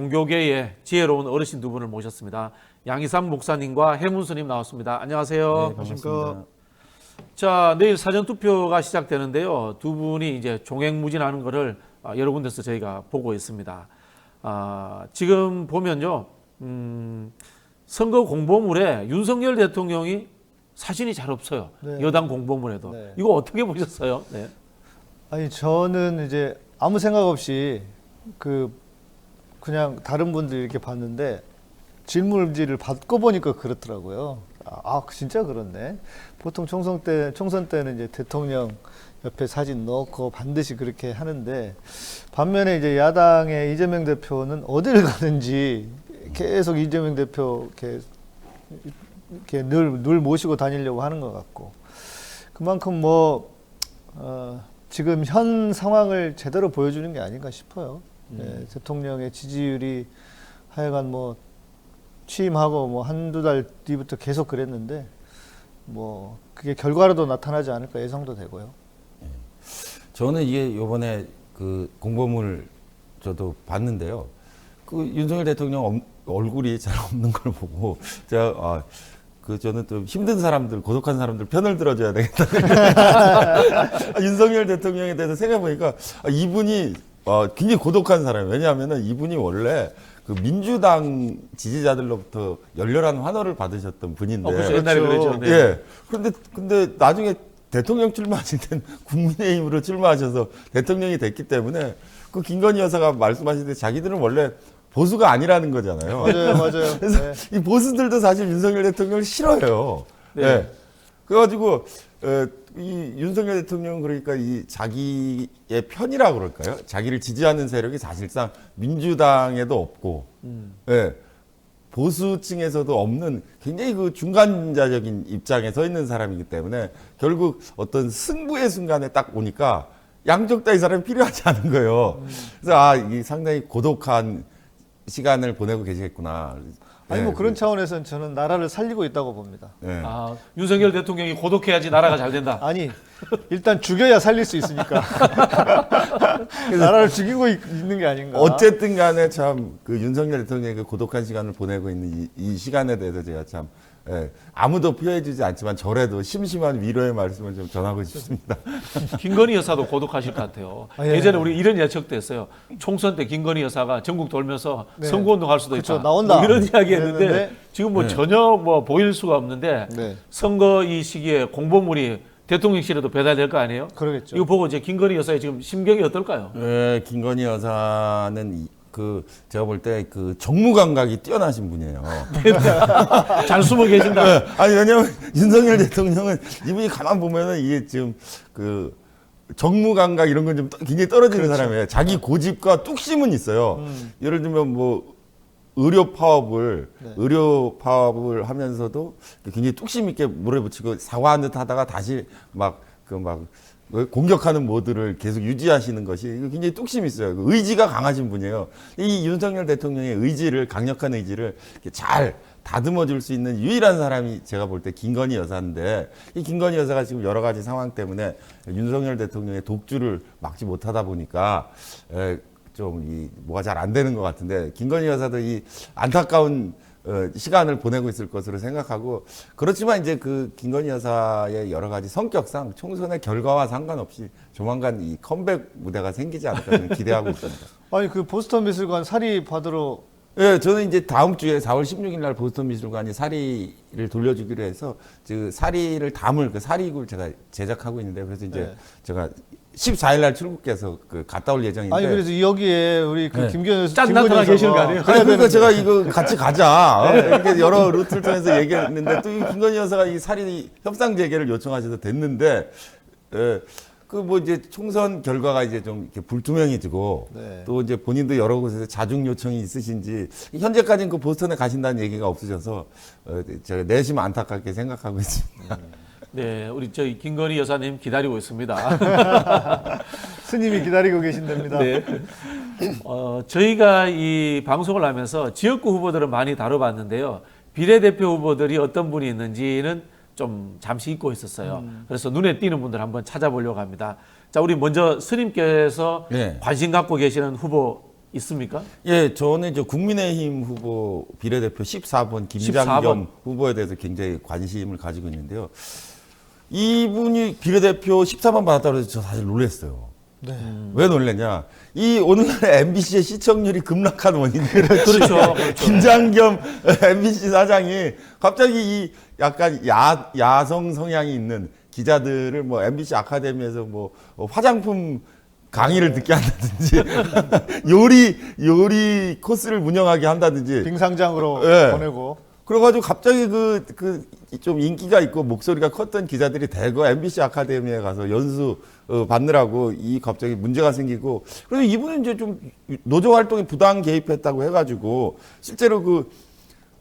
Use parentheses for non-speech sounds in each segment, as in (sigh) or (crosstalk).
종교계의 지혜로운 어르신 두 분을 모셨습니다. 양희삼 목사님과 해문 스님 나왔습니다. 안녕하세요. 네, 반갑습니다. 자, 내일 사전 투표가 시작되는데요. 두 분이 이제 종횡무진하는 것을 아, 여러 군데서 저희가 보고 있습니다. 아, 지금 보면요, 음, 선거 공보물에 윤석열 대통령이 사진이 잘 없어요. 네. 여당 공보물에도. 네. 이거 어떻게 보셨어요? 네. 아니 저는 이제 아무 생각 없이 그 그냥 다른 분들 이렇게 봤는데 질문지를 받고 보니까 그렇더라고요. 아, 아, 진짜 그렇네. 보통 총선 때 총선 때는 이제 대통령 옆에 사진 넣고 반드시 그렇게 하는데 반면에 이제 야당의 이재명 대표는 어디를 (laughs) 가든지 계속 이재명 대표 이렇게 이렇게 늘, 늘 모시고 다니려고 하는 것 같고 그만큼 뭐 어, 지금 현 상황을 제대로 보여주는 게 아닌가 싶어요. 네, 대통령의 지지율이 하여간 뭐 취임하고 뭐 한두 달 뒤부터 계속 그랬는데 뭐 그게 결과로도 나타나지 않을까 예상도 되고요. 저는 이게 요번에 그 공보물 저도 봤는데요. 그 윤석열 대통령 엄- 얼굴이 잘 없는 걸 보고 제가 아, 그 저는 좀 힘든 사람들, 고독한 사람들 편을 들어줘야 되겠다. 아, (laughs) 윤석열 대통령에 대해서 생각해 보니까 아, 이분이 어, 굉장히 고독한 사람이에요. 왜냐하면은 이분이 원래 그 민주당 지지자들로부터 열렬한 환호를 받으셨던 분인데. 어, 그렇죠. 옛날에 그렇죠. 그랬죠. 네. 예. 그런데 근데 나중에 대통령 출마하실 땐 (laughs) 국민의힘으로 출마하셔서 대통령이 됐기 때문에 그 김건희 여사가 말씀하신 때 자기들은 원래 보수가 아니라는 거잖아요. 맞아요, 맞아요. (laughs) 그래서 네. 이 보수들도 사실 윤석열 대통령을 싫어해요. 네. 예. 그래가지고 에, 이 윤석열 대통령은 그러니까 이 자기의 편이라 그럴까요? 자기를 지지하는 세력이 사실상 민주당에도 없고, 음. 예. 보수층에서도 없는 굉장히 그 중간자적인 입장에 서 있는 사람이기 때문에 결국 어떤 승부의 순간에 딱 오니까 양쪽 다 이 사람이 필요하지 않은 거예요. 그래서 아, 이 상당히 고독한 시간을 보내고 계시겠구나. 아니 예. 뭐 그런 차원에서는 저는 나라를 살리고 있다고 봅니다. 예. 아, 윤석열 대통령이 고독해야지 나라가 잘 된다. 아니 일단 죽여야 살릴 수 있으니까 (laughs) 나라를 죽이고 있, 는게 아닌가. 어쨌든 간에 참 그 윤석열 대통령이 그 고독한 시간을 보내고 있는 이, 이 시간에 대해서 제가 참 예, 아무도 표해주지 않지만 저라도 심심한 위로의 말씀을 좀 전하고 싶습니다. (laughs) 김건희 여사도 고독하실 것 같아요. 아, 예. 예전에 우리 이런 예측도 했어요. 총선 때 김건희 여사가 전국 돌면서 네. 선거운동 할 수도 그쵸, 있다. 나온다. 뭐 이런 이야기 했는데 그랬는데 지금 뭐 네. 전혀 뭐 보일 수가 없는데 네. 선거 이 시기에 공보물이 대통령실에도 배달될 거 아니에요? 그러겠죠. 이거 보고 이제 김건희 여사의 지금 심경이 어떨까요? 예, 김건희 여사는 이- 그 제가 볼 때 그 정무 감각이 뛰어나신 분이에요. (laughs) 잘 숨어 계신다. 네. 아니 왜냐면 윤석열 대통령은 이분이 가만 보면은 이게 지금 그 정무 감각 이런 건 좀 굉장히 떨어지는 사람이에요. 자기 고집과 뚝심은 있어요. 음. 예를 들면 뭐 의료 파업을 네. 의료 파업을 하면서도 굉장히 뚝심 있게 몰아붙이고 사과한 듯 하다가 다시 막 그막 공격하는 모드를 계속 유지하시는 것이 굉장히 뚝심이 있어요. 그 의지가 강하신 분이에요. 이 윤석열 대통령의 의지를 강력한 의지를 잘 다듬어 줄 수 있는 유일한 사람이 제가 볼 때 김건희 여사인데 이 김건희 여사가 지금 여러 가지 상황 때문에 윤석열 대통령의 독주를 막지 못하다 보니까 에, 좀이 뭐가 잘 안 되는 것 같은데 김건희 여사도 이 안타까운 어, 시간을 보내고 있을 것으로 생각하고 그렇지만 이제 그 김건희 여사의 여러 가지 성격상 총선의 결과와 상관없이 조만간 이 컴백 무대가 생기지 않을까 저는 기대하고 있습니다. (laughs) 아니 그 보스턴 미술관 사리 받으러 예, 저는 이제 다음 주에 4월 16일 날 보스턴 미술관이 사리를 돌려주기로 해서 그 사리를 담을 그 사리굴 제가 제작하고 있는데 그래서 이제 네. 제가 14일 날 출국해서 그 갔다 올 예정인데 아니 그래서 여기에 우리 그 네. 김기현 짠 김건희 나타나 여사가 계시는 거 아니에요? 아니, 그래야 그러니까. 제가 이거 같이 가자. 어? 이렇게 여러 루트를 통해서 얘기했는데 또이 김건희 여사가 이 사리 협상 재개를 요청하셔서 됐는데, 예, 그뭐 이제 총선 결과가 이제 좀 이렇게 불투명해지고 네. 또 이제 본인도 여러 곳에서 자중 요청이 있으신지 현재까지는 그 보스턴에 가신다는 얘기가 없으셔서 어, 제가 내심 안타깝게 생각하고 있습니다. 네, 우리 저희 김건희 여사님 기다리고 있습니다. (laughs) 스님이 기다리고 계신답니다. 네. 어, 저희가 이 방송을 하면서 지역구 후보들을 많이 다뤄봤는데요. 비례대표 후보들이 어떤 분이 있는지는 좀 잠시 잊고 있었어요. 그래서 눈에 띄는 분들 한번 찾아보려고 합니다. 자, 우리 먼저 스님께서 네. 관심 갖고 계시는 후보 있습니까? 예, 저는 이제 국민의힘 후보 비례대표 14번 김장겸 14번. 후보에 대해서 굉장히 관심을 가지고 있는데요. 이분이 비례대표 14번 받았다고 해서 저 사실 놀랐어요. 네. 왜 놀랐냐? 이 오늘날 MBC의 시청률이 급락한 원인이 (laughs) 그렇죠. 그렇죠. 김장겸 MBC 사장이 갑자기 이 약간 야, 야성 성향이 있는 기자들을 뭐 MBC 아카데미에서 뭐 화장품 강의를 듣게 한다든지 (laughs) 요리 요리 코스를 운영하게 한다든지 빙상장으로 예. 보내고 그래가지고 갑자기 그 그 좀 인기가 있고 목소리가 컸던 기자들이 대거 MBC 아카데미에 가서 연수 어, 받느라고 이 갑자기 문제가 생기고 그래서 이분은 이제 좀 노조 활동에 부당 개입했다고 해가지고 실제로 그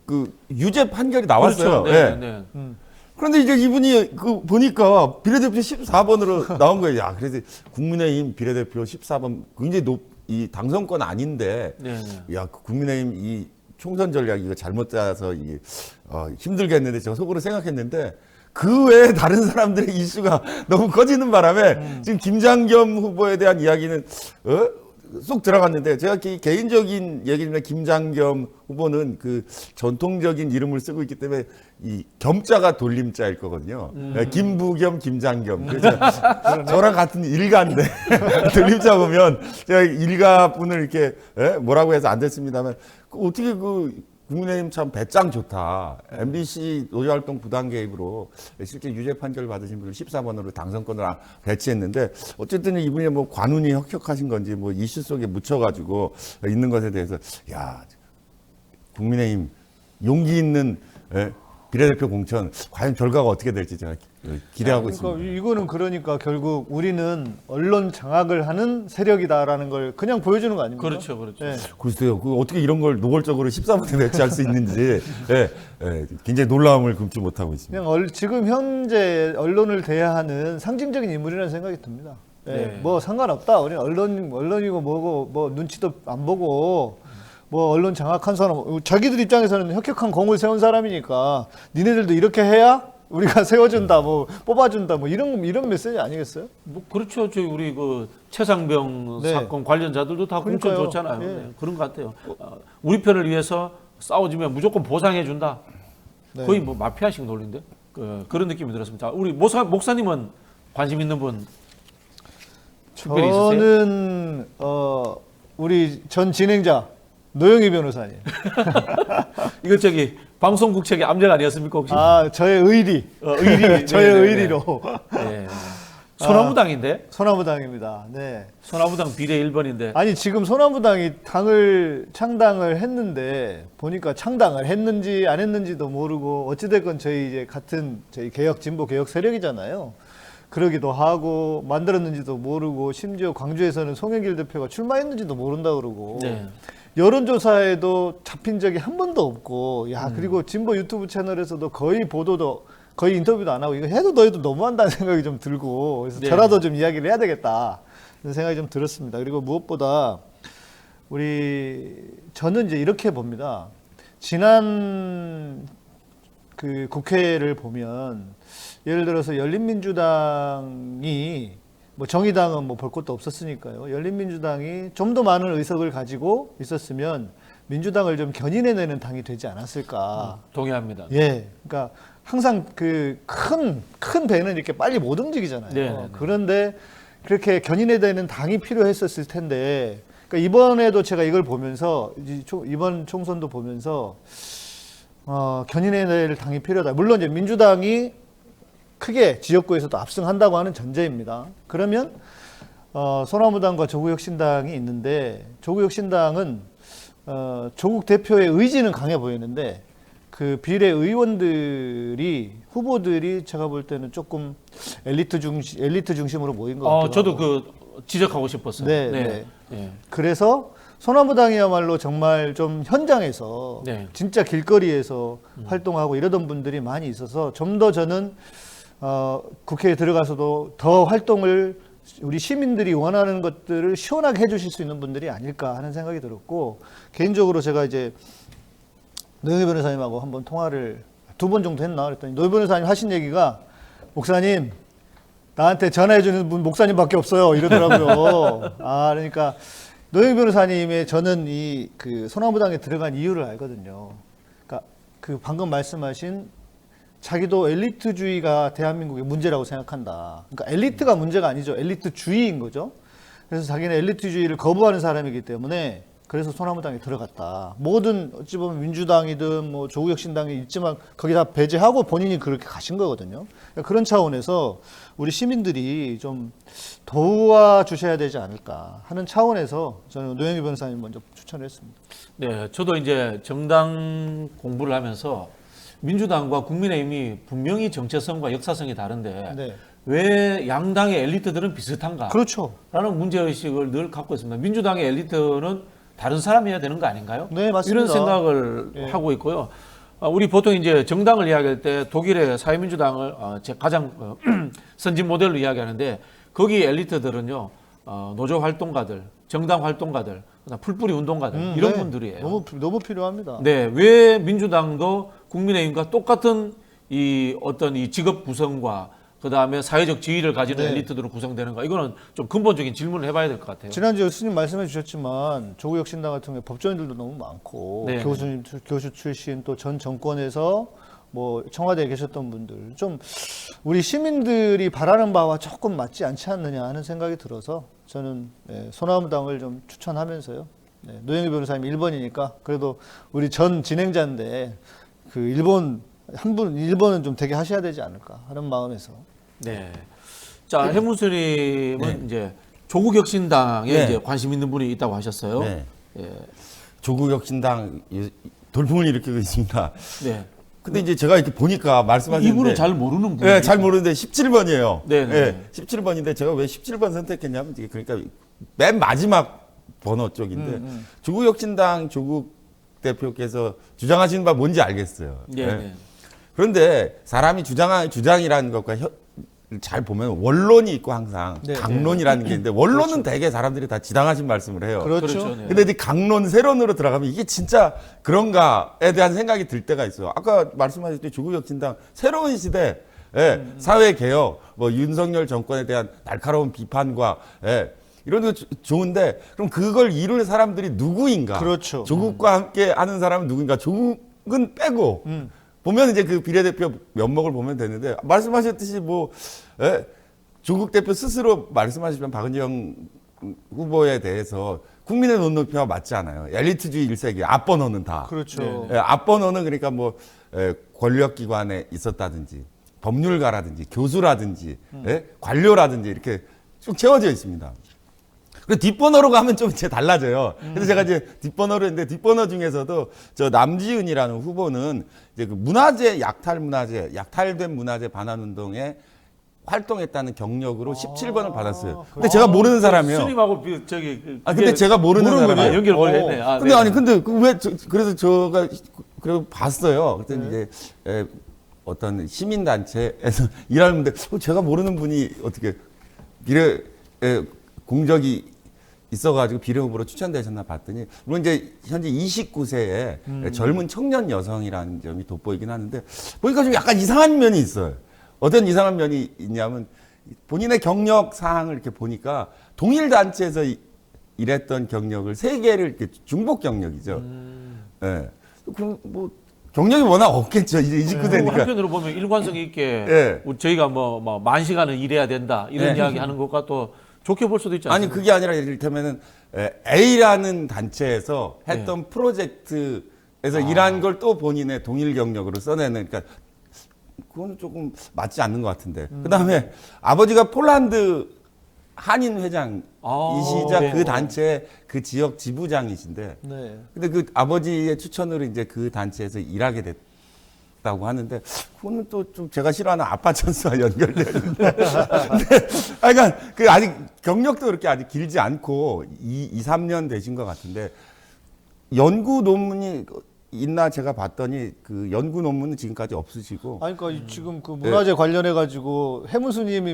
그 유죄 판결이 나왔어요. 그렇죠. 네, 예. 네. 그런데 이제 이분이 그 보니까 비례대표 14번으로 (laughs) 나온 거예요. 야, 그래서 국민의힘 비례대표 14번 굉장히 높, 이 당선권 아닌데 네, 네. 야, 그 국민의힘 이 총선 전략 이거 잘못 짜서 이게 어, 힘들겠는데 제가 속으로 생각했는데 그 외에 다른 사람들의 (laughs) 이슈가 너무 커지는 바람에 지금 김장겸 후보에 대한 이야기는 어? 쏙 들어갔는데 제가 개, 개인적인 얘기는 김장겸 후보는 그 전통적인 이름을 쓰고 있기 때문에 이 겸자가 돌림자일 거거든요. 예, 김부겸, 김장겸. 그래서 저랑 같은 일가인데 (laughs) 돌림자 보면 제가 일가 분을 이렇게 예? 뭐라고 해서 안 됐습니다만 그 어떻게 그 국민의힘 참 배짱 좋다. MBC 노조활동 부당 개입으로 실제 유죄 판결 받으신 분을 14번으로 당선권을 아- 배치했는데 어쨌든 이분이 뭐 관운이 혁혁하신 건지 뭐 이슈 속에 묻혀가지고 있는 것에 대해서 야 국민의힘 용기 있는 예, 비례대표 공천 과연 결과가 어떻게 될지 제가 기- 기대하고 그러니까 있습니다. 이거는 그러니까 결국 우리는 언론 장악을 하는 세력이다라는 걸 그냥 보여주는 거 아닙니까? 그렇죠, 그렇죠. 예. 글쎄요, 그 어떻게 이런 걸 노골적으로 14번에 배치할 수 있는지 예, 예, 굉장히 놀라움을 금치 못하고 있습니다. 그냥 얼- 지금 현재 언론을 대하는 상징적인 인물이라는 생각이 듭니다. 예, 네. 뭐 상관없다. 우리 언론 언론이고 뭐고 뭐 눈치도 안 보고 뭐 언론 장악한 사람 자기들 입장에서는 혁혁한 공을 세운 사람이니까 니네들도 이렇게 해야 우리가 (laughs) 세워준다 뭐 뽑아준다 뭐 이런 이런 메시지 아니겠어요? 뭐 그렇죠. 저희 우리 그 최상병 네. 사건 관련자들도 다 공천 그러니까요. 줬잖아요. 예. 네, 그런 것 같아요. 어, 우리 편을 위해서 싸워주면 무조건 보상해 준다. 네. 거의 뭐 마피아식 논리인데 그, 그런 느낌이 들었습니다. 자, 우리 목사, 목사님은 관심 있는 분 특별히 있으세요? 저는 어 우리 전 진행자 노영희 변호사님. (laughs) 이거 저기 방송국 책의 암작 아니었습니까 혹시? 아 저의 의리. 어, 의리. (laughs) 저의 네, 네, 네. 의리로 네. (laughs) 소나무당인데 소나무당입니다. 네. 소나무당 비례 1번인데 아니 지금 소나무당이 당을 창당을 했는데 보니까 창당을 했는지 안 했는지도 모르고 어찌됐건 저희 이제 같은 저희 개혁 진보 개혁 세력이잖아요. 그러기도 하고 만들었는지도 모르고 심지어 광주에서는 송영길 대표가 출마했는지도 모른다 그러고 네. 여론조사에도 잡힌 적이 한 번도 없고 야 그리고 진보 유튜브 채널에서도 거의 보도도 거의 인터뷰도 안 하고 이거 해도 너희도 너무한다는 (laughs) 생각이 좀 들고 그래서 네. 저라도 좀 이야기를 해야 되겠다. 그런 생각이 좀 들었습니다. 그리고 무엇보다 우리 저는 이제 이렇게 봅니다. 지난 그 국회를 보면 예를 들어서 열린민주당이 뭐 정의당은 뭐 볼 것도 없었으니까요. 열린민주당이 좀 더 많은 의석을 가지고 있었으면 민주당을 좀 견인해내는 당이 되지 않았을까. 동의합니다. 예, 그러니까 항상 그 큰 큰 배는 이렇게 빨리 못 움직이잖아요. 네, 네, 네. 그런데 그렇게 견인해내는 당이 필요했었을 텐데, 그러니까 이번에도 제가 이걸 보면서 이 이번 총선도 보면서 어, 견인해낼 당이 필요하다. 물론 이제 민주당이 크게 지역구에서도 압승한다고 하는 전제입니다. 그러면 어, 소나무당과 조국혁신당이 있는데 조국혁신당은 어, 조국 대표의 의지는 강해 보이는데 그 비례 의원들이 후보들이 제가 볼 때는 조금 엘리트 중심 엘리트 중심으로 모인 것 같아요. 어, 저도 그 지적하고 싶었어요. 네, 네. 네. 그래서 소나무당이야말로 정말 좀 현장에서 네. 진짜 길거리에서 활동하고 이러던 분들이 많이 있어서 좀 더 저는 어, 국회에 들어가서도 더 활동을 우리 시민들이 원하는 것들을 시원하게 해주실 수 있는 분들이 아닐까 하는 생각이 들었고 개인적으로 제가 이제 노영희 변호사님하고 한번 통화를 두 번 정도 했나 그랬더니 노영희 변호사님 하신 얘기가 목사님 나한테 전화해 주는 분 목사님밖에 없어요 이러더라고요. (laughs) 아 그러니까 노영 변호사님의 저는 이 그 소나무당에 들어간 이유를 알거든요. 그러니까 그 방금 말씀하신 자기도 엘리트주의가 대한민국의 문제라고 생각한다. 그러니까 엘리트가 문제가 아니죠. 엘리트주의인 거죠. 그래서 자기는 엘리트주의를 거부하는 사람이기 때문에 그래서 소나무당에 들어갔다. 모든 어찌 보면 민주당이든 뭐 조국혁신당이 있지만 거기다 배제하고 본인이 그렇게 가신 거거든요. 그러니까 그런 차원에서 우리 시민들이 좀 도와 주셔야 되지 않을까 하는 차원에서 저는 노영희 변호사님 먼저 추천을 했습니다. 네, 저도 이제 정당 공부를 하면서 민주당과 국민의힘이 분명히 정체성과 역사성이 다른데 네. 왜 양당의 엘리트들은 비슷한가? 그렇죠. 라는 문제의식을 늘 갖고 있습니다. 민주당의 엘리트는 다른 사람이어야 되는 거 아닌가요? 네, 맞습니다. 이런 생각을 예. 하고 있고요. 어, 우리 보통 이제 정당을 이야기할 때 독일의 사회민주당을 어, 제 가장 어, (clears throat) 선진 모델로 이야기하는데 거기 엘리트들은요 어, 노조 활동가들, 정당 활동가들, 풀뿌리 운동가들 음, 이런 네. 분들이에요. 너무 너무 필요합니다. 네, 왜 민주당도 국민의힘과 똑같은 이 어떤 이 직업 구성과 그 다음에 사회적 지위를 가지는 네. 엘리트들로 구성되는가? 이거는 좀 근본적인 질문을 해봐야 될 것 같아요. 지난주에 스님 말씀해 주셨지만 조국 혁신당 같은 경우에 법조인들도 너무 많고 네. 교수님 교수 출신 또 전 정권에서 뭐 청와대에 계셨던 분들 좀 우리 시민들이 바라는 바와 조금 맞지 않지 않느냐 하는 생각이 들어서 저는 예, 소나무당을 좀 추천하면서요. 네, 노영희 변호사님 1번이니까 그래도 우리 전 진행자인데 그 일본 한 분 일본은 좀 되게 하셔야 되지 않을까 하는 마음에서 네. 자, 해문스님은 네. 이제 조국 혁신당에 네. 이제 관심 있는 분이 있다고 하셨어요. 네. 예. 조국 혁신당 이- 돌풍을 일으키고 있습니다. 네. 근데 이제 제가 이렇게 보니까 말씀하시는데 이분은 잘 모르는 분. 네, 잘 모르는데 17번이에요. 네, 네. 17번인데 제가 왜 17번 선택했냐면 이게 그러니까 맨 마지막 번호 쪽인데 음, 조국 혁신당 조국 대표께서 주장하시는 바 뭔지 알겠어요. 네. 네. 네. 그런데 사람이 주장 주장이라는 것과 혀- 잘 보면 원론이 있고 항상 네, 강론이라는 게 있는데 원론은 대개 사람들이 다 지당하신 말씀을 해요. 그렇죠. 그렇죠. 네. 근데 이제 강론 세론으로 들어가면 이게 진짜 그런가에 대한 생각이 들 때가 있어요. 아까 말씀하셨듯이 조국혁신당 새로운 시대, 예, 사회 개혁, 뭐 윤석열 정권에 대한 날카로운 비판과 예, 이런 거 조- 좋은데 그럼 그걸 이룰 사람들이 누구인가? 그렇죠. 조국과 함께 하는 사람은 누구인가? 조국은 빼고 음. 보면 이제 그 비례대표 면목을 보면 되는데 말씀하셨듯이 뭐 예, 조국 대표 스스로 말씀하시면 박은영 후보에 대해서 국민의 논노표와 맞지 않아요. 엘리트주의 일색이 앞번호는 다. 그렇죠. 네, 예, 앞번호는 그러니까 뭐 예, 권력기관에 있었다든지 법률가라든지 교수라든지 예, 관료라든지 이렇게 쭉 채워져 있습니다. 그리고 뒷번호로 가면 좀 이제 달라져요. 그래서 제가 이제 뒷번호로 했는데 뒷번호 중에서도 저 남지은이라는 후보는 이제 그 문화재 약탈 문화재 약탈된 문화재 반환 운동에 활동했다는 경력으로 17번을 받았어요. 근데 제가 모르는 사람이에요. 스님하고 비- 저기 그- 아 근데 그게 제가 모르는 모르는 사람이에요. 아, 연결 걸렸네. 어. 아, 근데 네. 아니 근데 그 왜 그래서 제가 그래고 봤어요. 그랬더니 이제 에, 어떤 시민 단체에서 (laughs) 일하는데 어, 제가 모르는 분이 어떻게 비례 에, 공적이 있어가지고 비례 후보로 추천되셨나 봤더니 물론 이제 현재 29세의 젊은 청년 여성이라는 점이 돋보이긴 하는데 보니까 좀 약간 이상한 면이 있어요. 어떤 이상한 면이 있냐면 본인의 경력 사항을 이렇게 보니까 동일 단체에서 이- 일했던 경력을 세 개를 이렇게 중복 경력이죠. 예. 그럼 뭐 경력이 워낙 없겠죠. 이제 29세니까. 그리고 한편으로 보면 일관성 있게 예. 우리 저희가 뭐, 뭐, 만 시간을 일해야 된다 이런 네. 이야기 하는 것과 또 좋게 볼 수도 있지 아니 않습니까? 그게 아니라 이를테면은 에, A라는 단체에서 했던 프로젝트에서 일한 걸 또 본인의 동일 경력으로 써내는 그러니까 그건 조금 맞지 않는 것 같은데. 그다음에 아버지가 폴란드 한인 회장이시자 아, 네. 그 단체 그 지역 지부장이신데 네. 근데 그 아버지의 추천으로 이제 그 단체에서 일하게 됐 다고 하는데 그거는 또 좀 제가 싫어하는 아빠 찬스와 (laughs) 연결되는데 아 그러니까 그 아직 경력도 그렇게 아직 길지 않고 2, 2 3년 되신 것 같은데 연구 논문이 있나 제가 봤더니 그 연구 논문은 지금까지 없으시고 아니 그러니까 이 지금 그 문화재 관련해 가지고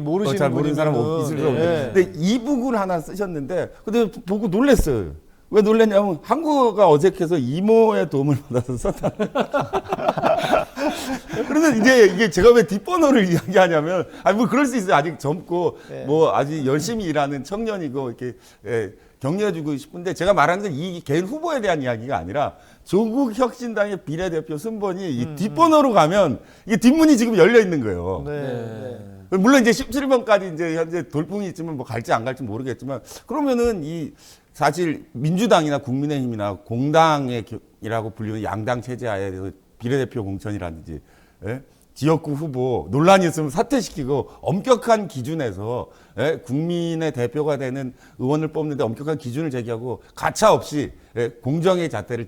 모르시는 네. 어, 잘 모르는 사람 분이면은, 없- 있을 수 네. 없는데 근데 이북을 하나 쓰셨는데 근데 보고 놀랐어요. 왜 놀랐냐면 한국어가 어색해서 이모의 도움을 받아서 썼다. (laughs) (laughs) 그런데 이제 이게 제가 왜 뒷번호를 (laughs) 이야기하냐면 아니 뭐 그럴 수 있어요. 아직 젊고 네. 뭐 아직 열심히 일하는 청년이고 이렇게 예, 격려해주고 싶은데 제가 말하는 건 이 개인 후보에 대한 이야기가 아니라 조국 혁신당의 비례대표 순번이 이 뒷번호로 가면 이게 뒷문이 지금 열려 있는 거예요. 네. 네. 네. 물론 이제 17번까지 이제 현재 돌풍이 있지만 뭐 갈지 안 갈지 모르겠지만 그러면은 이 사실 민주당이나 국민의힘이나 공당이라고 불리는 양당 체제하에 대해서 비례대표 공천이라든지 예? 지역구 후보 논란이 있으면 사퇴시키고 엄격한 기준에서 예? 국민의 대표가 되는 의원을 뽑는데 엄격한 기준을 제기하고 가차 없이 예? 공정의 잣대를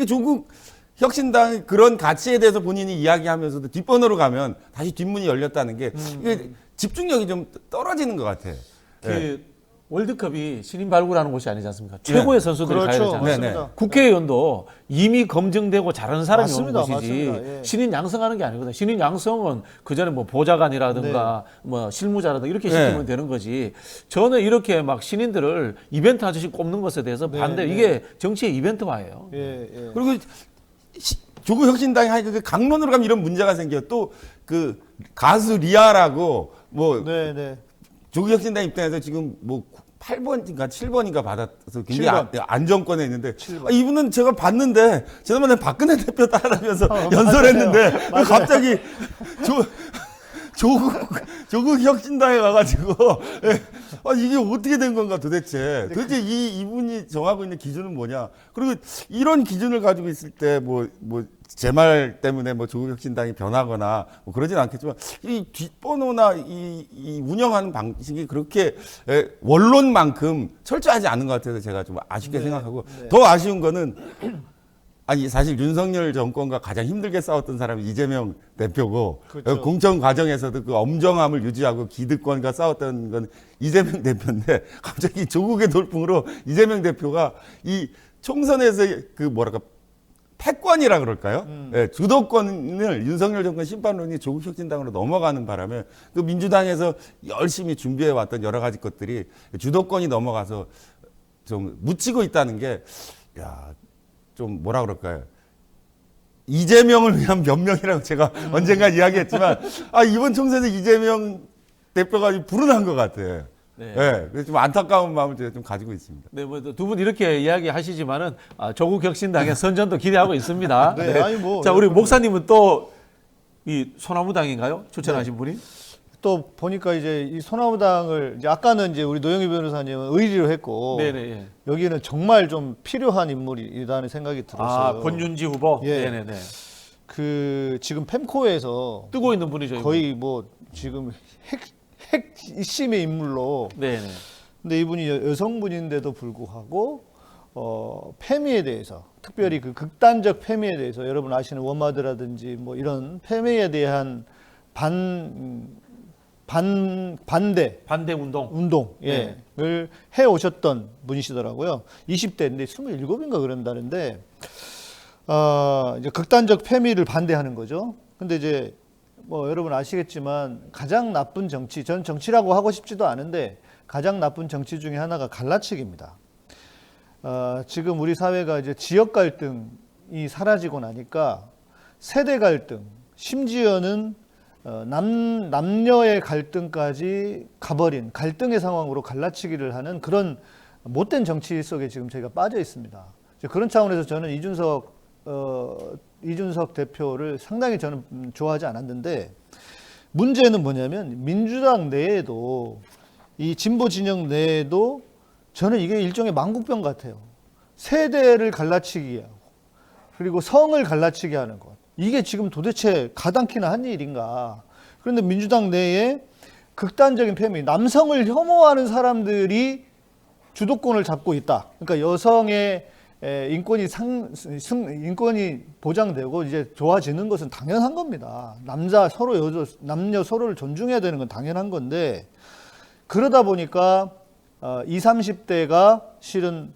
이 조국 혁신당이 그런 가치에 대해서 본인이 이야기하면서도 뒷번호로 가면 다시 뒷문이 열렸다는 게 이게 집중력이 좀 떨어지는 것 같아. 그 예. 월드컵이 신인 발굴하는 곳이 아니지 않습니까? 최고의 선수들이 가야 그렇죠. 되잖아요. 네, 맞습니다. 국회의원도 이미 검증되고 잘하는 사람이 맞습니다. 오는 곳이지 맞습니다. 예. 신인 양성하는 게 아니거든. 신인 양성은 그 전에 뭐 보좌관이라든가 뭐 실무자라든가 이렇게 네. 시키면 되는 거지. 저는 이렇게 막 신인들을 이벤트 하듯이 꼽는 것에 대해서 네, 반대. 네. 이게 정치의 이벤트화예요. 예, 예. 그리고 시- 조국 혁신당이 하니까 그 강론으로 가면 이런 문제가 생겨. 또 그 가수 리아라고 뭐 네, 네. 조국 혁신당 입장에서 지금 뭐 8번인가 7번인가 받아서 굉장히 아, 7번. 안정권에 있는데 7번. 아, 이분은 제가 봤는데 지난번에 박근혜 대표 따라다니면서 (laughs) 어, 연설했는데. 갑자기 조, 조국 조국 혁신당에 가가지고. 예, 아, 이게 어떻게 된 건가 도대체? 도대체 이 이분이 정하고 있는 기준은 뭐냐? 그리고 이런 기준을 가지고 있을 때 뭐 뭐 제 말 때문에 뭐 조국 혁신당이 변하거나 뭐 그러진 않겠지만 이 뒷번호나 이, 이 운영하는 방식이 그렇게 예, 원론만큼 철저하지 않은 것 같아서 제가 좀 아쉽게 네, 생각하고 네. 더 아쉬운 거는 아니 사실 윤석열 정권과 가장 힘들게 싸웠던 사람이 이재명 대표고 그렇죠. 어, 공천 과정에서도 그 엄정함을 유지하고 기득권과 싸웠던 건 이재명 대표인데 (laughs) 갑자기 조국의 돌풍으로 이재명 대표가 이 총선에서 그 뭐랄까 패권이라 그럴까요? 음. 예, 주도권을 윤석열 정권 심판론이 조국 혁신당으로 넘어가는 바람에 그 민주당에서 열심히 준비해 왔던 여러 가지 것들이 주도권이 넘어가서 좀 묻히고 있다는 게 야, 좀 뭐라 그럴까요? 이재명을 위한 변명이라고 제가 언젠가 이야기했지만 아 이번 총선에 이재명 대표가 좀 불운한 것 같아요. 네. 예, 그래서 좀 안타까운 마음을 제가 좀 가지고 있습니다. 네, 뭐 두 분 이렇게 이야기하시지만은 아, 조국 혁신당의 선전도 기대하고 있습니다. (laughs) 네, 아니 뭐, 자, 우리 목사님은 또 이 소나무당인가요? 추천하신 네. 분이? 또 보니까 이제 이 소나무당을 이제 아까는 이제 우리 노영희 변호사님은 의리로 했고 네네. 예. 여기는 정말 좀 필요한 인물이라는 생각이 들었어요. 아, 권윤지 후보. 예. 네네네. 그 지금 펜코에서 뜨고 있는 분이죠. 거의 뭐 지금 핵, 핵 이심의 인물로 네네. 근데 이분이 여- 여성분인데도 불구하고 어, 페미에 대해서 특별히 그 극단적 페미에 대해서 여러분 아시는 워마드라든지 뭐 이런 페미에 대한 반, 음, 반 반대 반대 운동. 운동을 해 오셨던 분이시더라고요. 20대인데 27인가 그런다는데 어, 이제 극단적 페미를 반대하는 거죠. 근데 이제 뭐 여러분 아시겠지만 가장 나쁜 정치, 전 정치라고 하고 싶지도 않은데 가장 나쁜 정치 중에 하나가 갈라치기입니다. 어, 지금 우리 사회가 이제 지역 갈등이 사라지고 나니까 세대 갈등, 심지어는 어, 남, 남녀의 갈등까지 가버린 갈등의 상황으로 갈라치기를 하는 그런 못된 정치 속에 지금 저희가 빠져 있습니다. 그런 차원에서 저는 이준석 어, 이준석 대표를 상당히 저는 음, 좋아하지 않았는데 문제는 뭐냐면 민주당 내에도 이 진보 진영 내에도 저는 이게 일종의 망국병 같아요. 세대를 갈라치기 하고 그리고 성을 갈라치게 하는 것. 이게 지금 도대체 가당키나 한 일인가. 그런데 민주당 내에 극단적인 페미, 남성을 혐오하는 사람들이 주도권을 잡고 있다. 그러니까 여성의 에, 인권이 상, 승, 인권이 보장되고 이제 좋아지는 것은 당연한 겁니다. 남자 서로 여자, 남녀 서로를 존중해야 되는 건 당연한 건데 그러다 보니까 어, 20, 30대가 실은 어,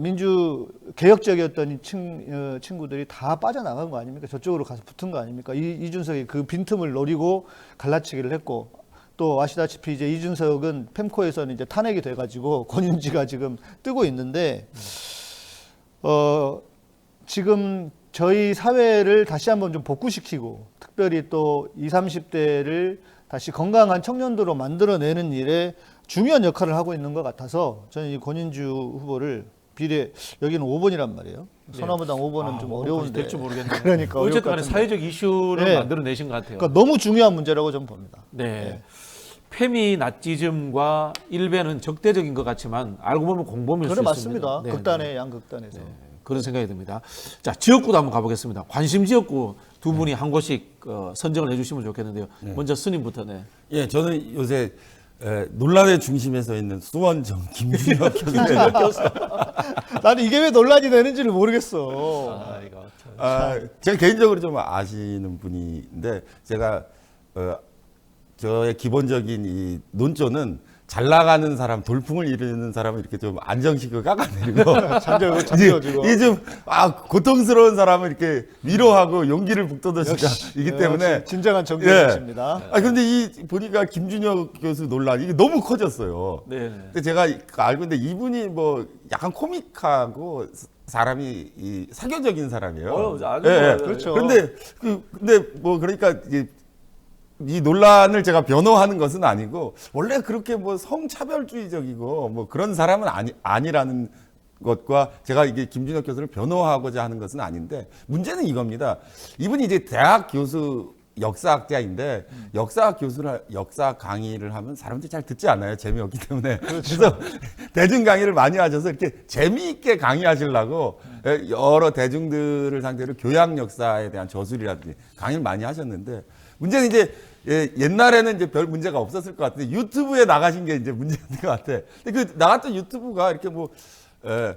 민주 개혁적이었던 이 친, 어, 친구들이 다 빠져나간 거 아닙니까? 저쪽으로 가서 붙은 거 아닙니까? 이, 이준석이 그 빈틈을 노리고 갈라치기를 했고 또 아시다시피 이제 이준석은 펜코에서는 이제 탄핵이 돼가지고 (laughs) 권윤지가 지금 뜨고 있는데 어, 지금 저희 사회를 다시 한번 좀 복구시키고 특별히 또 20, 30대를 다시 건강한 청년도로 만들어내는 일에 중요한 역할을 하고 있는 것 같아서 저는 이 권인주 후보를 비례 여기는 5번이란 말이에요. 네. 소나무당 5번은 아, 좀 뭐 어려운데 될지 모르겠네요. 그러니까 어쨌든 것 간에. 사회적 이슈를 네. 만들어내신 것 같아요. 그러니까 너무 중요한 문제라고 저는 봅니다. 네. 페미 나치즘과 일배는 적대적인 것 같지만 알고 보면 공범일 수 그래 있습니다. 맞습니다. 네, 극단의 양극단에서. 네. 그런 생각이 듭니다. 자 지역구도 한번 가보겠습니다. 관심 지역구 두 분이 한 곳씩 어, 선정을 해주시면 좋겠는데요. 먼저 스님부터 네. 예, 저는 요새 에, 논란의 중심에 서 있는 수원정 김준혁 (laughs) 교수. (laughs) 나는 이게 왜 논란이 되는지를 모르겠어. 아 이거 참. 아, 제가 개인적으로 좀 아시는 분인데 제가 어, 저의 기본적인 이 논조는 잘 나가는 사람, 돌풍을 이루는 사람은 이렇게 좀 안정식을 깎아내리고 잠재워, 이제 잠재워지고. 이게 좀 아, 고통스러운 사람을 이렇게 위로하고 용기를 북돋아주기이기 때문에 역시 진정한 정치입니다. 아 근데 이 보니까 김준혁 교수 논란 이게 너무 커졌어요. 네. 네. 근데 제가 알고 있는데 이분이 뭐 약간 코믹하고 사람이 이 사교적인 사람이에요. 어, 아주 예, 예. 그렇죠. 그런데 그 근데 뭐 그러니까 이게 이 논란을 제가 변호하는 것은 아니고 원래 그렇게 뭐 성차별주의적이고 뭐 그런 사람은 아니 아니라는 것과 제가 이게 김준혁 교수를 변호하고자 하는 것은 아닌데 문제는 이겁니다. 이분이 이제 대학 교수 역사학자인데 역사 교수를 역사 강의를 하면 사람들이 잘 듣지 않아요. 재미없기 때문에. (laughs) 그래서 대중 강의를 많이 하셔서 이렇게 재미있게 강의하시려고 예, 여러 대중들을 상대로 교양 역사에 대한 저술이라든지 강의를 많이 하셨는데 문제는 이제 예, 옛날에는 이제 별 문제가 없었을 것 같은데 유튜브에 나가신 게 이제 문제인 것 같아. 근데 그 나갔던 유튜브가 이렇게 뭐 에,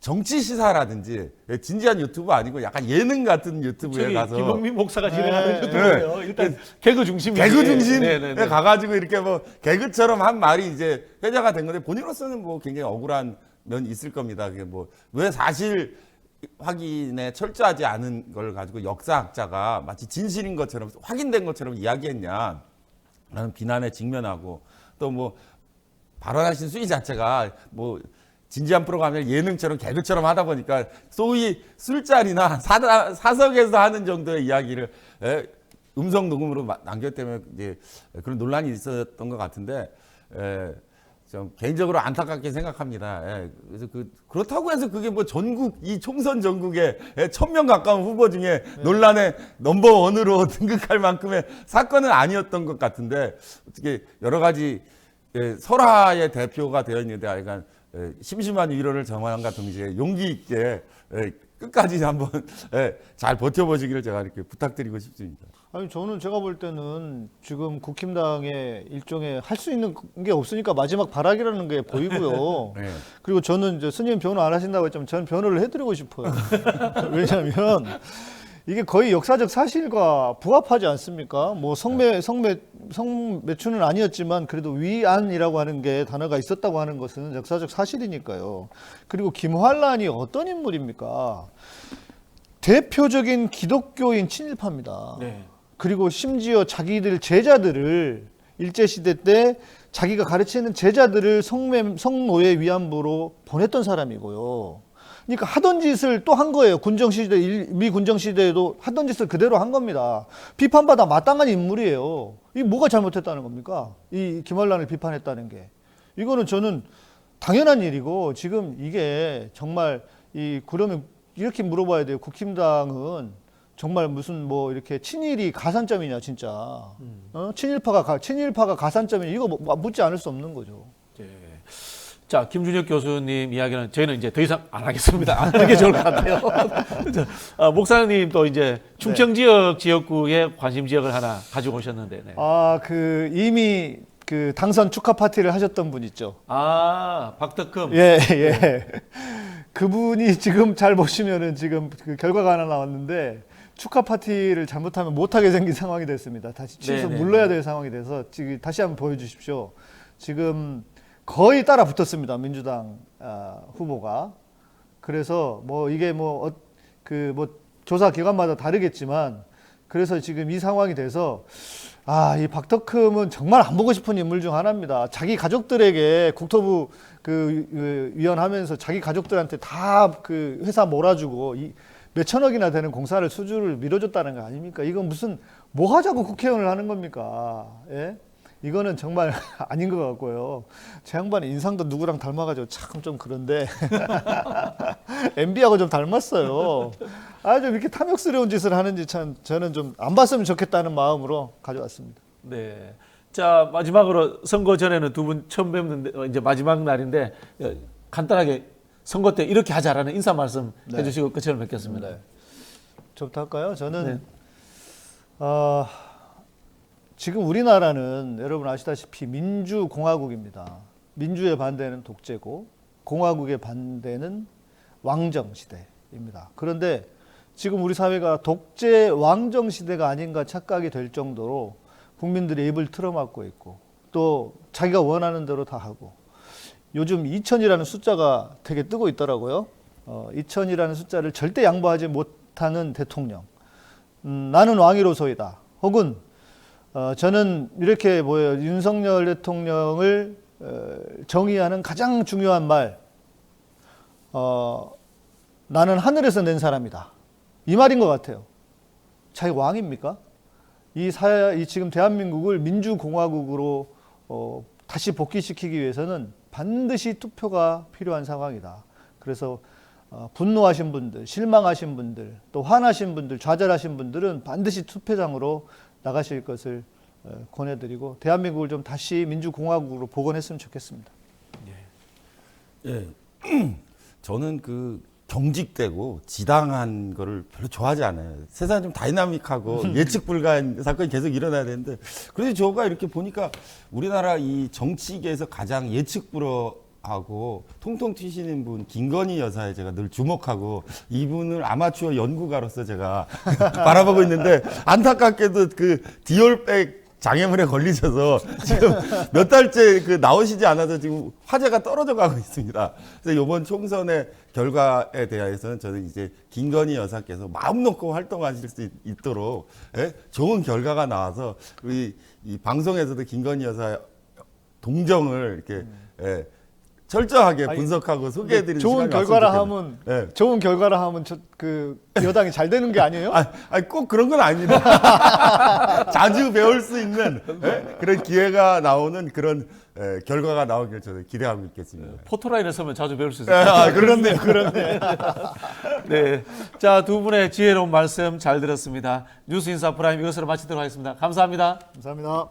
정치 시사라든지 예, 진지한 유튜브 아니고 약간 예능 같은 유튜브에 가서 김홍민 목사가 네. 진행하는 유튜브예요. 일단 개그 중심이 개그 중심에 네, 네, 네. 가가지고 이렇게 뭐 개그처럼 한 말이 이제 회자가 된 건데 본인으로서는 뭐 굉장히 억울한 면이 있을 겁니다. 그게 뭐 왜 사실 확인에 철저하지 않은 걸 가지고 역사학자가 마치 진실인 것처럼 확인된 것처럼 이야기했냐 라는 비난에 직면하고 또 뭐 발언하신 수위 자체가 뭐 진지한 프로그램을 예능처럼 개그처럼 하다 보니까 소위 술자리나 사다, 사석에서 하는 정도의 이야기를 에, 음성 녹음으로 때문에 이제 그런 논란이 있었던 것 같은데 에, 좀 개인적으로 안타깝게 생각합니다. 예, 그래서 그 그렇다고 해서 그게 뭐 전국 이 총선 전국에 천 명 가까운 후보 중에 논란의 넘버 원으로 (laughs) 등극할 만큼의 사건은 아니었던 것 같은데 어떻게 여러 가지 예, 설화의 대표가 되어 있는데 약간 예, 심심한 위로를 정함과 동시에 용기 있게 예, 끝까지 한번 (laughs) 예, 잘 버텨보시기를 제가 이렇게 부탁드리고 싶습니다. 아니 저는 제가 볼 때는 지금 국힘당의 일종의 할 수 있는 게 없으니까 마지막 발악이라는 게 보이고요. (laughs) 네. 그리고 저는 이제 스님 변호 안 하신다고 했지만 저는 변호를 해드리고 싶어요. (laughs) 왜냐하면 이게 거의 역사적 사실과 부합하지 않습니까? 뭐 성매 성매 성매추는 아니었지만 그래도 위안이라고 하는 게 단어가 있었다고 하는 것은 역사적 사실이니까요. 그리고 김환란이 어떤 인물입니까? 대표적인 기독교인 친일파입니다. 네. 그리고 심지어 자기들 제자들을 일제 시대 때 자기가 가르치는 제자들을 성매 성노예 위안부로 보냈던 사람이고요. 그러니까 하던 짓을 또 한 거예요. 군정 시대 일- 미 군정 시대에도 하던 짓을 그대로 한 겁니다. 비판받아 마땅한 인물이에요. 이 뭐가 잘못했다는 겁니까? 이 김환란을 비판했다는 게 이거는 저는 당연한 일이고 지금 이게 정말 이 그러면 이렇게 물어봐야 돼요. 국힘당은 정말 무슨 뭐 이렇게 친일이 가산점이냐 진짜 어? 친일파가 가, 친일파가 가산점이냐 이거 뭐- 묻지 않을 수 없는 거죠. 네. 자, 김준혁 교수님 이야기는 저희는 이제 더 이상 안 하겠습니다. 안 하는 게 좋을 것 같아요. (laughs) 자, 아, 목사님 또 이제 충청 지역 지역구에 관심 지역을 하나 가지고 오셨는데. 네. 아 그 이미 그 당선 축하 파티를 하셨던 분 있죠. 아, 박덕흠. 예 예. 그분이 지금 잘 보시면은 지금 그 결과가 하나 나왔는데 축하 파티를 잘못하면 못하게 생긴 상황이 됐습니다. 다시 취소 네네. 물러야 될 상황이 돼서 지금 다시 한번 보여주십시오. 지금 거의 따라 붙었습니다. 민주당 아, 후보가. 그래서 뭐 이게 뭐그뭐 조사 기관마다 다르겠지만 그래서 지금 이 상황이 돼서 아, 이 박덕흠은 정말 안 보고 싶은 인물 중 하나입니다. 자기 가족들에게 국토부 그, 그 위원 하면서 자기 가족들한테 다 그 회사 몰아주고 이 몇천억이나 되는 공사를 수주를 밀어줬다는 거 아닙니까? 이건 무슨 뭐 하자고 국회의원을 하는 겁니까? 예? 이거는 정말 (laughs) 아닌 것 같고요. 제 양반 인상도 누구랑 닮아가지고 참 좀 그런데 (laughs) MB하고 좀 닮았어요. 아주 이렇게 탐욕스러운 짓을 하는지 참 저는 좀 안 봤으면 좋겠다는 마음으로 가져왔습니다. 네. 자 마지막으로 선거 전에는 두 분 처음 뵙는데 어, 이제 마지막 날인데 어, 간단하게 선거 때 이렇게 하자라는 인사 말씀 네. 해주시고 끝을 맺겠습니다. 네. 저부터 할까요? 저는 네. 어, 지금 우리나라는 여러분 아시다시피 민주공화국입니다. 민주의 반대는 독재고 공화국의 반대는 왕정 시대입니다. 그런데 지금 우리 사회가 독재 왕정 시대가 아닌가 착각이 될 정도로 국민들의 입을 틀어막고 있고 또 자기가 원하는 대로 다 하고 요즘 2000이라는 숫자가 되게 뜨고 있더라고요. 어, 2000이라는 숫자를 절대 양보하지 못하는 대통령. 음, 나는 왕이로소이다. 혹은 어, 저는 이렇게 보여요. 윤석열 대통령을 어, 정의하는 가장 중요한 말. 어, 나는 하늘에서 낸 사람이다. 이 말인 것 같아요. 자기 왕입니까? 이 사, 이 지금 대한민국을 민주공화국으로 어, 다시 복귀시키기 위해서는 반드시 투표가 필요한 상황이다. 그래서 어, 분노하신 분들, 실망하신 분들, 또 화나신 분들, 좌절하신 분들은 반드시 투표장으로 나가실 것을 어, 권해드리고 대한민국을 좀 다시 민주공화국으로 복원했으면 좋겠습니다. 예. (clears throat) 저는 그 경직되고 지당한 거를 별로 좋아하지 않아요. 세상이 좀 다이나믹하고 (laughs) 예측 불가한 사건이 계속 일어나야 되는데 그래서 저가 이렇게 보니까 우리나라 이 정치계에서 가장 예측 불허 하고 통통 튀시는 분 김건희 여사에 제가 늘 주목하고 이분을 아마추어 연구가로서 제가 (laughs) 바라보고 있는데 안타깝게도 그 디올백 장애물에 걸리셔서 지금 몇 달째 그 나오시지 않아서 지금 화제가 떨어져 가고 있습니다. 그래서 이번 총선의 결과에 대해서는 저는 이제 김건희 여사께서 마음 놓고 활동하실 수 있- 있도록 예? 좋은 결과가 나와서 우리 이 방송에서도 김건희 여사 동정을 이렇게 예, 철저하게 아니, 분석하고 소개해드리는 좋은 시간이 결과라 왔으면 하면 좋겠네요. 예. 좋은 결과라 하면 저, 그 여당이 잘 되는 게 아니에요? 아, 아니, 꼭 그런 건 아닙니다. (laughs) 자주 배울 수 있는 예? 그런 기회가 나오는 그런 예, 결과가 나오길 저는 기대하고 있겠습니다. 포토라인에 서면 자주 배울 수 예, 있어요. 아, 그렇네요. (laughs) 그렇네. 네. 자, 두 분의 지혜로운 말씀 잘 들었습니다. 뉴스 인사 프라임 이것으로 마치도록 하겠습니다. 감사합니다. 감사합니다.